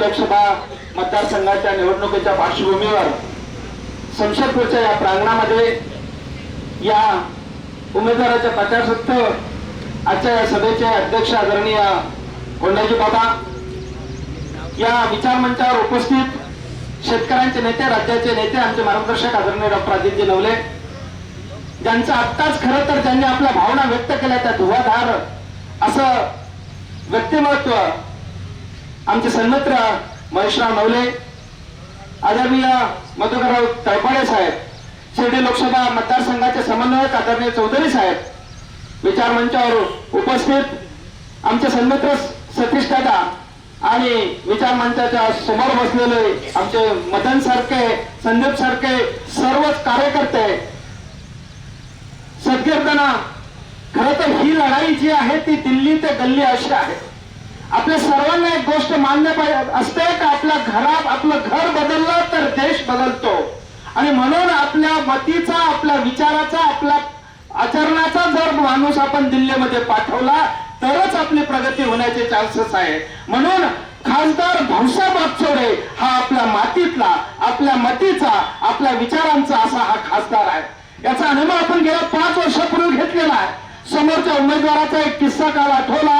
लोकसभा मतदारसंघाच्या निवडणुकीच्या पार्श्वभूमीवर शमशेदपूरच्या या प्रांगणामध्ये या उमेदवाराच्या प्रचारार्थ आजच्या या सभेचे अध्यक्ष आदरणीय कोंडाजी बाबा या विचार मंचावर उपस्थित शेतकऱ्यांचे नेते राज्याचे नेते आमचे मार्गदर्शक आदरणीय डॉक्टर अजितजी नवले. ज्यांचं आत्ताच खरं तर ज्यांनी आपल्या भावना व्यक्त केल्या त्या धुवाधार असं व्यक्तिमत्व आमचे सन्मित्र महेशराव नवले आदरणीय मधुकरराव तळपाडे साहेब शिर्डी लोकसभा मतदारसंघाचे समन्वयक आदरणीय चौधरी साहेब विचार मंचावर उपस्थित आमचे सन्मित्र सतीश दादा आणि विचार मंचाच्या समोर बसलेले आमचे मदन सारखे संदीप सारखे सर्वच कार्यकर्ते. सद्गीरताना खरं तर ही लढाई जी आहे ती दिल्ली ते गल्ली अशी आहे. गोष्ट मान्य पाहिजे असते का? आपल्या घरात आपलं घर बदललं तर देश बदलतो. आणि म्हणून आपल्या मतीचा आपल्या विचाराचा आपला आचरणाचा जर माणूस आपण दिल्लीमध्ये पाठवला तरच आपली प्रगती होण्याचे चान्सेस आहे. म्हणून खासदार भाऊसाहेब वागचोरे हा आपल्या मातीतला आपल्या मतीचा आपल्या विचारांचा असा हा खासदार आहे. याचा अनुभव आपण गेल्या पाच वर्षापूर्वी घेतलेला आहे. समोरच्या उमेदवाराचा एक किस्सा काल आठवला.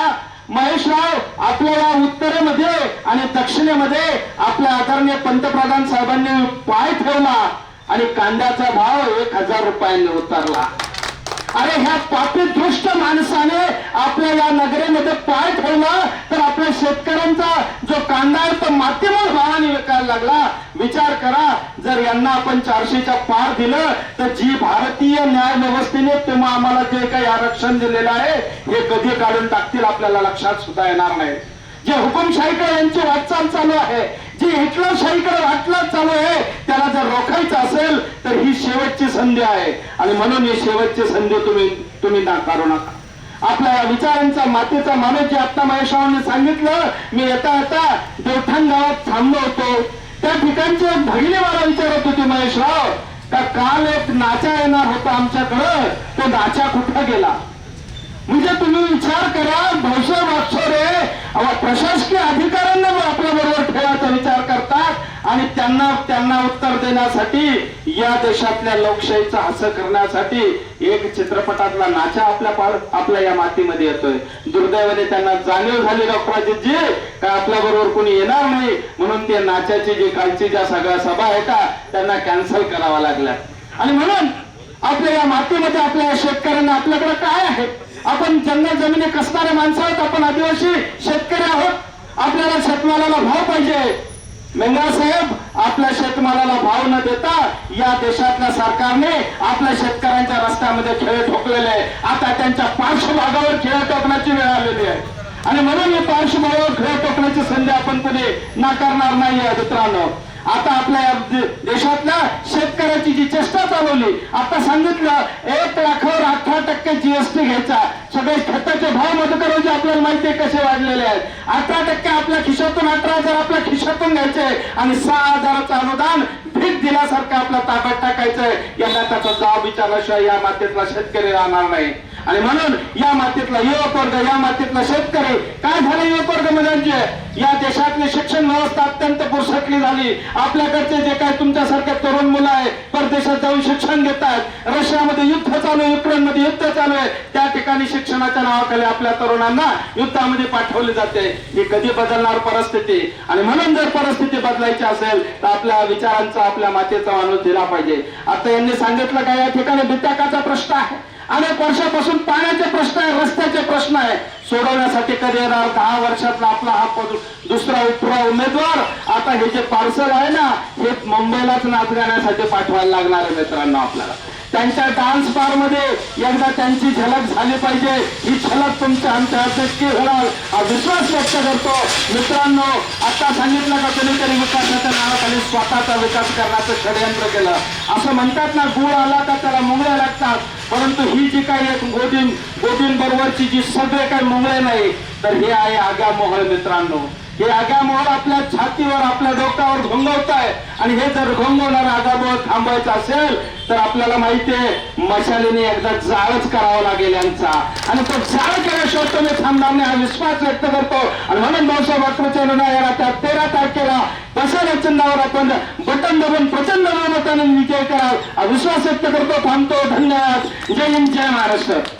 महेशराव आपल्याला उत्तरेमध्ये आणि दक्षिणेमध्ये आपल्या आदरणीय पंतप्रधान साहेबांनी पाय ठेवला आणि कांद्याचा भाव एक हजार रुपयांनी उतरला. अरे ह्या पापी दृष्ट माणसाने आपल्या या नगरेमध्ये पाय ठेवला तर आपल्या शेतकऱ्यांचा जो कांदा आहे तो मातीमोल भावाने विकायला लागला. विचार करा जर यांना आपण चारशेच्या पार दिलं तर जी भारतीय न्याय व्यवस्थेने तेव्हा आम्हाला जे काही आरक्षण दिलेलं आहे हे कधी काढून टाकतील आपल्याला लक्षात सुद्धा येणार नाही. जे हुकुमशाहीकडे यांची वाटचाल चालू आहे जी हिटलरशाहीकडे वाटचाल चालू आहे त्याला जर रोखायचं असेल तर ही शेवटची संधी आहे. आणि म्हणून ही शेवटची संधी तुम्ही तुम्ही नाकारू नका. आपल्या या विचारांचा मातेचा माणूस जे आत्ता महेशावांनी सांगितलं मी येता येता देवठाण गावात थांबलो होतो. त्या ठिकाणचे भगिनी मला विचारत होती महेशराव का काल एक नाचा येणार होता आमच्याकडं? तो नाचा कुठं गेला? म्हणजे तुम्ही विचार करा भाऊसाहेब वागचोरे प्रशासकीय अधिकाऱ्यांना त्यांना त्यांना उत्तर देण्यासाठी या देशातल्या लोकशाहीचा हस करण्यासाठी एक चित्रपटातला नाचा आपल्या आपल्या या मातीमध्ये येतोय. दुर्दैवाने त्यांना जाणीव झाली डॉक्टर अजितजी का आपल्या बरोबर कोणी येणार नाही. म्हणून ते नाचाची जी कालची ज्या सगळ्या सभा आहेत का, त्यांना कॅन्सल करावा लागल्या. आणि म्हणून आपल्या या मातीमध्ये आपल्या शेतकऱ्यांना आपल्याकडे काय आहे? आपण जंगल जमिनी कसणारे माणसं आहोत? आपण आदिवासी शेतकरी आहोत. आपल्याला शेतमालाला भाव पाहिजे. मेंगा साहेब आपल्या शेतमालाला भाव न देता या देशातल्या सरकारने आपल्या शेतकऱ्यांच्या रस्त्यामध्ये खेळ ठोकलेले आहे. आता त्यांच्या पार्श्वभागावर खेळ टोकण्याची वेळ आलेली आहे आणि म्हणून ही पार्श्वभागावर खेळ टोकण्याची संधी आपण पुढे नाकारणार नाही आहे मित्रांनो आता आपल्या देशातल्या शेतकऱ्याची जी चेष्टा चालवली आता सांगितलं एक लाखावर अठरा टक्के जीएसटी घ्यायचा. सगळे खताचे भाव मधुकरांचे आपल्याला माहिती आहे कसे वाढलेले आहेत. अठरा टक्के आपल्या खिशातून अठरा हजार आपल्या खिशातून घ्यायचे आणि सहा हजाराचं अनुदान भीक दिल्यासारखं आपल्या ताब्यात टाकायचंय. यांना त्याचा जाब विचारल्याशिवाय या मातीतला शेतकरी राहणार नाही. आणि म्हणून या मातीतला युवक वर्ग या मातीतला शेतकरी काय झालं युवक वर्ग म्हणजे या शिक्षण व्यवस्था अत्यंत पुरसटली झाली. आपल्याकडचे जे काही तुमच्यासारखे तरुण मुलं आहे परदेशात जाऊन शिक्षण घेतात रशियामध्ये युद्ध चालू आहे युक्रेन मध्ये युद्ध चालू आहे त्या ठिकाणी शिक्षणाच्या नावाखाली आपल्या तरुणांना युद्धामध्ये पाठवले जाते. ही कधी बदलणार परिस्थिती? आणि म्हणून जर परिस्थिती बदलायची असेल तर आपल्या विचारांचा आपल्या मातेचा माणूस दिला पाहिजे. आता यांनी सांगितलं का या ठिकाणी बिटाकाचा प्रश्न आहे? अनेक वर्षापासून पाण्याचे प्रश्न आहे रस्त्याचे प्रश्न आहे. सोडवण्यासाठी कधी येणार? दहा वर्षातला आपला हा पद- दुसरा उपरा उमेदवार. आता हे जे पार्सल आहे ना हे मुंबईलाच नाच गाण्यासाठी पाठवायला लागणार आहे मित्रांनो आपल्याला. त्यांच्या डान्स बारमध्ये एकदा त्यांची झलक झाली पाहिजे. ही झलक तुमच्या आमच्या नक्की होणार. हा विश्वास व्यक्त करतो. मित्रांनो आता सांगितलं का तरी त्यांनी स्वतःचा विकास करण्याचं षडयंत्र केलं. असं म्हणतात ना गुळ आला तर त्याला मुंगळ्या लागतात. परंतु ही जी काही एक गोदीं बरोबरची जी सगळे काही मुंगळे नाही तर हे आहे आग्या मोहळ मित्रांनो. हे आग्या मोहळ आपल्या छातीवर आपल्या डोक्यावर घोंगवत आहे आणि हे जर घोंगवणार आगामोहर थांबवायचं असेल तर आपल्याला माहितीये मशालीने एकदा जाळच करावा लागेल यांचा. आणि तो जाळ केल्याशिवाय तुम्ही थांबणार नाही हा विश्वास व्यक्त करतो. आणि म्हणून भाऊसाहेब अक्रचरण या तेरा तारखेला चिन्हावर आपण बटन दाबून प्रचंड बहुमताने विजय कराल. विश्वास व्यक्त करतो. थांबतो. धन्यवाद. जय हिंद जय महाराष्ट्र.